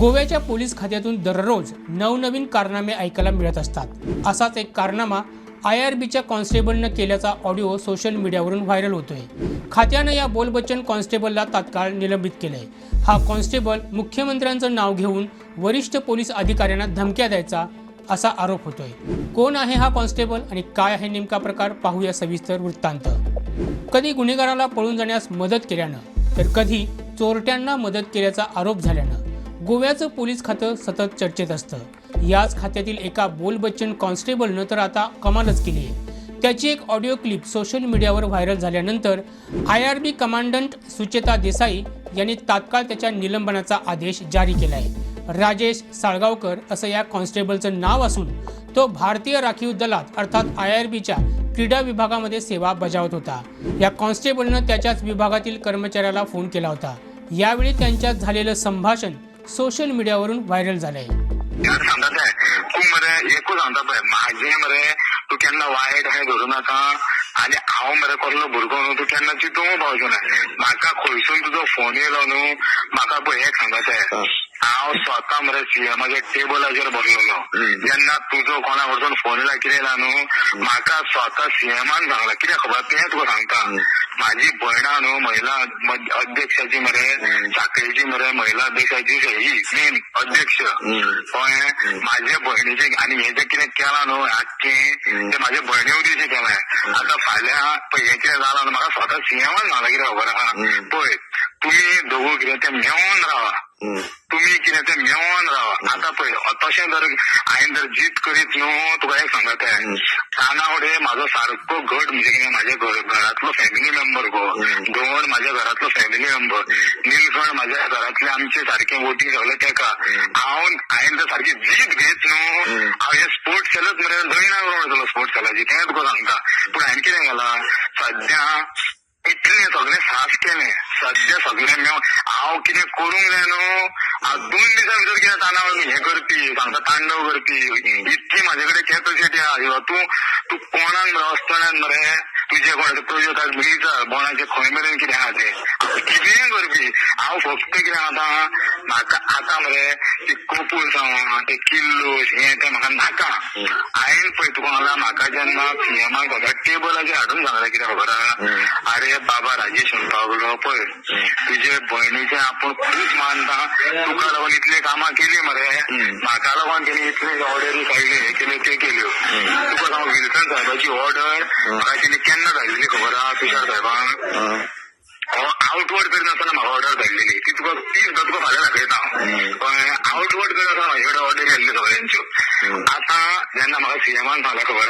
गोव्याच्या पोलीस खात्यातून दररोज नवनवीन कारनामे ऐकायला मिळत असतात. असाच एक कारनामा आय आर बीच्या कॉन्स्टेबलनं केल्याचा ऑडिओ सोशल मीडियावरून व्हायरल होतोय. खात्यानं या बोलबच्चन कॉन्स्टेबलला तात्काळ निलंबित केलंय. हा कॉन्स्टेबल मुख्यमंत्र्यांचं नाव घेऊन वरिष्ठ पोलीस अधिकाऱ्यांना धमक्या द्यायचा असा आरोप होतोय. कोण आहे हा कॉन्स्टेबल आणि काय आहे नेमका प्रकार पाहूया सविस्तर वृत्तांत. कधी गुन्हेगाराला पळून जाण्यास मदत केल्यानं तर कधी चोरट्यांना मदत केल्याचा आरोप झाल्यानं. गोव्याचं पोलीस खातं सतत चर्चेत असतं. याच खात्यातील एका बोलबच्चन कॉन्स्टेबलनं तर आता कमालच केली आहे. त्याची एक ऑडिओ क्लिप सोशल मीडियावर व्हायरल झाल्यानंतर I R B commandant Sucheta Desai यांनी तात्काळ त्याच्या निलंबनाचा आदेश जारी केला आहे राजेश साळगावकर असं या कॉन्स्टेबलचं नाव असून तो भारतीय राखीव दलात अर्थात आय आर बीच्या क्रीडा विभागामध्ये सेवा बजावत होता. या कॉन्स्टेबलनं त्याच्याच विभागातील कर्मचाऱ्याला फोन केला होता. यावेळी त्यांच्यात झालेलं संभाषण सोशल मीडियावरून व्हायरल सांगतात आहे तू मरे? एकूच सांगता पळय माझे मरे तू केन्ना वायट अशें धरू नाका. आनी हांव मरे कसलो भुरगो न्हू तू केन्ना चिंतूंक पावचो ना म्हाका खंयसून तुजो फोन येयलो न्हू म्हाका पळय एक सांगत आहे. हांव स्वता मरे सीएमाच्या टेबलाचेर बसलेलो जेन्ना तुजो कोणा कडसून फोन येयला कितें येयला न्हू म्हाका स्वता सीएमान सांगला कितें खबर तें तुका सांगता. माझी भयणा न्हू महिला अध्यक्षाची मरे साखळीची मरे महिला अध्यक्षाची ही मेन अध्यक्ष. कळ्ळें माझ्या भयणीचे आनी हे जे कितें केलां न्हू आख्खें ते माझ्या भयणी वतीचे केलां आता फाल्यां पळय हे कितें जालां न्हू म्हाका स्वता सीएमान सांगला कितें खबर आहा? पळय तुम्ही दोघू कितें ते मेळोन रावा तुम्ही कितें ते मेळोन रावा आता पळय तशें जर हांवें जर जीत करीत न्हू तुका एक सांगत आहे. तानावडे म्हाजो सारको घट म्हणजे कितें म्हाज्या घर- घरातलो फॅमिली मेंबर गो. दोन म्हाज्या घरातलो फॅमिली मेंबर निलकंठ म्हाज्या घरातले आमचे सारखे वोटींग सगळे तेका हांव हांवें जर सारकी जीत घेत न्हू हांव हे स्पोर्ट्स केलंच मरे जयना वयतलो स्पोर्ट्स केलाची तें तुका सांगता? पूण हांवें कितें केलां सद्या इतले सगळे सास केले सध्या सगळे मेळ हांव कितें करूंक जाय न्हू हांव दोन दिसां भितर कितें तांदळ हे करपी सांगता तांडव करपी इतकी म्हाजे कडेन कॅपेसिटी आहा तूं तूं कोणाक मरे अस्तण्यान मरे तुजे कोण प्रोजेक्टाक विचार बोणाचे खंय मेरेन कितें आहा ते कितेंय करपी हांव फक्त कितें आतां म्हाका आतां मरे ते कपूर जावं ते किल्लोश हे ते म्हाका नाका हांवें पळय तुका सांगला म्हाका जेन्ना सीएमाक होता टेबलाचेर हाडून सांगला कितें खबर आहा अरे बाबा राजेश म्हणपावलो पळय तुजे भयणीचे आपूण खूब मानता तुका लागून इतले कामां केली मरे म्हाका लागून तेणी इतले ऑर्डरी काडले हे केले ते केल्यो तुका सांग विल्सन साहेबाची ऑर्डर म्हाका तेणी केन्ना धाडलेली खबर आहा तुषार साहेबान. आउटवर्ड करीत आसतना म्हाका ऑर्डर धाडलेली ती तुका ती सुद्दां तुका फाल्यां दाखयता कळ्ळें आउटवर्ड करीत आसतना म्हाजे कडेन ऑर्डर येयल्ल्यो सगळ्यांच्यो जेन्ना म्हाका सीएमान सांगला खबर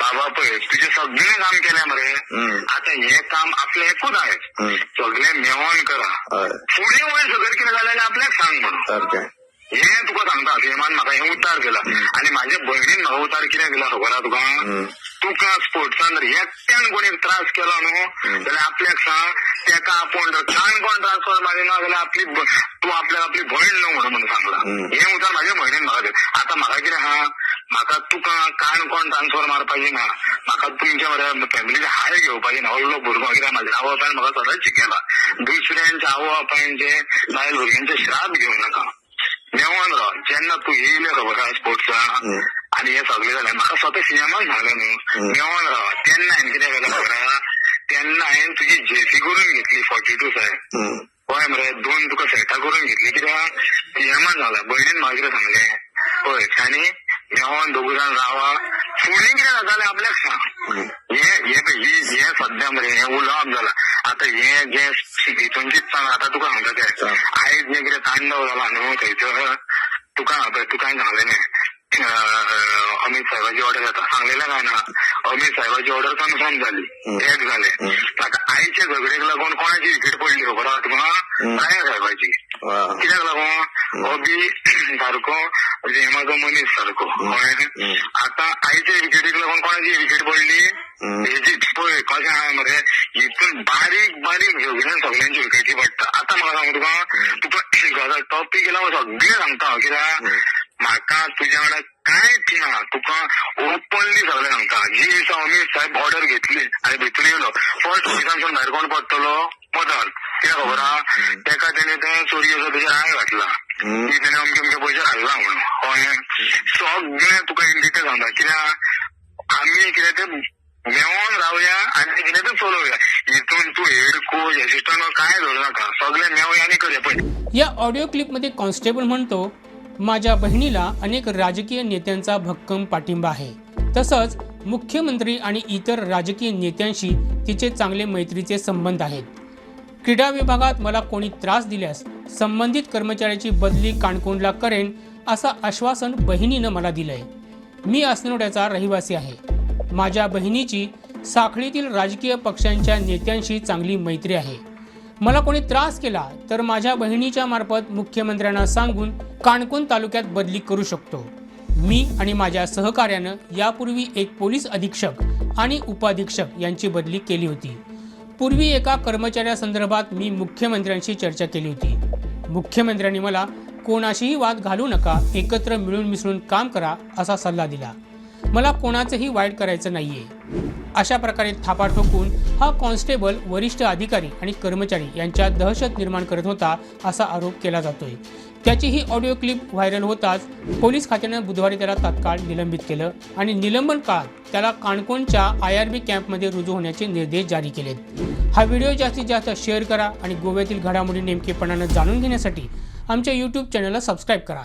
बाबा पळय तुजें सगळें काम केलें मरे आतां हें काम आपलें एकूच आहे. सगळें मेळोन करा. फुडें वयर सगळें कितें जालें जाल्यार आपल्याक सांग म्हणून. हे तुका सांगता सीएमान म्हाका हे उतार केला. आनी म्हाज्या भयणीन म्हाका उतार कितें दिला खबर आहा तुका. तुका स्पोर्ट्सान जर एकट्यान कोणी त्रास केलो न्हू जाल्यार आपल्याक सांग तेका आपूण जर काणकोण ट्रान्सफर मारिना जाल्यार आपली तूं आपल्याक आपली भयण न्हू म्हणून म्हणून सांगला. हे उतार म्हाज्या भयणीन म्हाका दिला आतां म्हाका कितें आहा म्हाका तुका काणकोण ट्रान्सफर मारपाची ना. म्हाका तुमच्या मरे फॅमिलीचे हाय घेवपाची ना. व्हडलो भुरगो कित्याक म्हाज्या आवय बापायन म्हाका सदांच शिकयला. दुसऱ्यांच्या आवय बापायचे बायल भुरग्यांचे श्राप घेवं नाका. मेळोन राव जेन्ना तूं येयले खबर आहा स्पोर्ट्सा आनी हे सगळे जालें म्हाका स्वता सिनेमान सांगलें न्हू. मेळोन राव तेन्ना हांवें कितें केलें खबर आहा तेन्ना हांवें तुजी जेसी करून घेतली फॉर्टी टू सायज पळय मरे दोन तुका सेटां करून घेतली. कित्याक? सिनेमान सांगला भयणीन म्हाका कितें सांगलें. पळय आनी मेळोन दोगूय जाण रावा फुडें कितें जातालें आपल्याक सांग. हे हे ही सद्या मरे हे उलोवप जाला आतां हे जे हितूनचीच सांग आतां तुका सांगता ते आयज जे कितें तांडव जाला न्हू थंयसर तुका तुका सांगलेलें अमित साहेबाची ऑर्डर येता सांगलेलें काय ना? अमित साहेबाची ऑर्डर कन्फर्म झाली. एक झाले. आता आईच्या झगडेक लागून कोणाची विकेट पडली? खबर आहा तुका राया साहेबाची. कित्याक लागून अबी सारको रेमाचो मनीस सारको कळ्ळें आतां आयच्या विकेटीक लागून कोणाची विकेट पडली? हेची पळय कशें आहा मरे हितून बारीक बारीक झगड्यान सगळ्यांची विकेटी पडटा आतां म्हाका सांग तुका तुका टॉपीक येयला हांव सगळें सांगता हांव कित्याक म्हाका तुज्या वांगडा कांयच ना तुका ओपनली सगळें सांगता. जी दिसा अमित साहेब ऑर्डर घेतली आनी भितर येयलो फर्स्ट दिसांसून भायर कोण पडटलो मदन कित्याक खबर तेका तेणे ते चोरयेचो तेजेर आय घातला. की तेणे अमके अमके पयशे खाल्ला म्हणून. कळ्ळें सगळें तुका इन डिटेल सांगता कित्याक आमी कितें तें मेळोन रावया आनी कितें तें चलोवया हितून तूं हेड कोच असिस्टंट काय धरू नाका. सगळें मेवया आनी करया. पळय या ऑडिओ क्लिपमध्ये कॉन्स्टेबल म्हणतो माझ्या बहिणीला अनेक राजकीय नेत्यांचा भक्कम पाठिंबा आहे. तसंच मुख्यमंत्री आणि इतर राजकीय नेत्यांशी तिचे चांगले मैत्रीचे संबंध आहेत. क्रीडा विभागात मला कोणी त्रास दिल्यास संबंधित कर्मचाऱ्याची बदली काणकोणला करेन असं आश्वासन बहिणीनं मला दिलंय. मी असनोड्याचा रहिवासी आहे. माझ्या बहिणीची साखळीतील राजकीय पक्षांच्या नेत्यांशी चांगली मैत्री आहे. मला कोणी त्रास केला तर माझ्या बहिणीच्या मार्फत मुख्यमंत्र्यांना सांगून काणकोण तालुक्यात बदली करू शकतो. मी आणि माझ्या सहकार्यानं यापूर्वी एक पोलीस अधीक्षक आणि उपाधीक्षक यांची बदली केली होती. पूर्वी एका कर्मचाऱ्यासंदर्भात मी मुख्यमंत्र्यांशी चर्चा केली होती. मुख्यमंत्र्यांनी मला कोणाशीही वाद घालू नका एकत्र मिळून मिसळून काम करा असा सल्ला दिला. मला कोणाचंही वाईट करायचं नाहीये. अशा प्रकारे थापा ठोकून हा कॉन्स्टेबल वरिष्ठ अधिकारी आणि कर्मचारी यांच्यात दहशत निर्माण करत होता असा आरोप केला जातोय. त्याची ही ऑडिओ क्लिप व्हायरल होताच पोलीस खात्यानं बुधवारी त्याला तात्काळ निलंबित केलं आणि निलंबन काळात त्याला काणकोणच्या आय आर बी कॅम्पमध्ये रुजू होण्याचे निर्देश जारी केलेत. हा व्हिडिओ जास्तीत जास्त शेअर करा आणि गोव्यातील घडामोडी नेमकेपणानं जाणून घेण्यासाठी आमच्या यूट्यूब चॅनलला सबस्क्राईब करा.